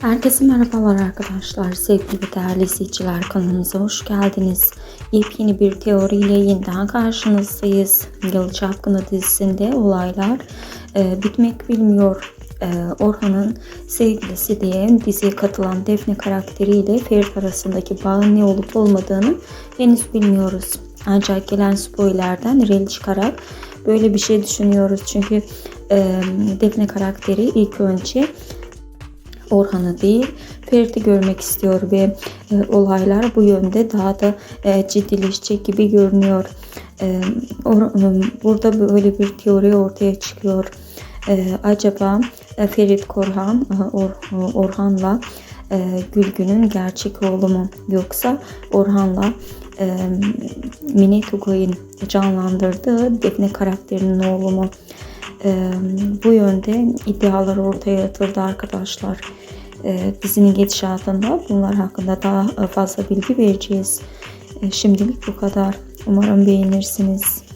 Herkese merhabalar arkadaşlar. Sevgili ve değerli izleyiciler kanalımıza hoş geldiniz. Yepyeni bir teoriyle yeniden karşınızdayız. Yalı Çapkını dizisinde olaylar e, bitmek bilmiyor. E, Orhan'ın sevgilisi diye diziye katılan Defne karakteriyle Ferit arasındaki bağın ne olup olmadığını henüz bilmiyoruz. Ancak gelen spoilerden rel çıkarak böyle bir şey düşünüyoruz. Çünkü e, Defne karakteri ilk önce Orhan'ı değil Ferit'i görmek istiyor ve e, olaylar bu yönde daha da e, ciddileşecek gibi görünüyor. E, or- e, burada böyle bir teori ortaya çıkıyor. E, acaba e, Ferit Korhan e, Or- Orhan'la e, Gülgün'ün gerçek oğlu mu yoksa Orhan'la e, Mine Tugay'ın canlandırdığı Defne karakterinin oğlu mu? E, bu yönde iddialar ortaya atıldı arkadaşlar. E, dizinin gidişatında bunlar hakkında daha fazla bilgi vereceğiz. E, şimdilik bu kadar. Umarım beğenirsiniz.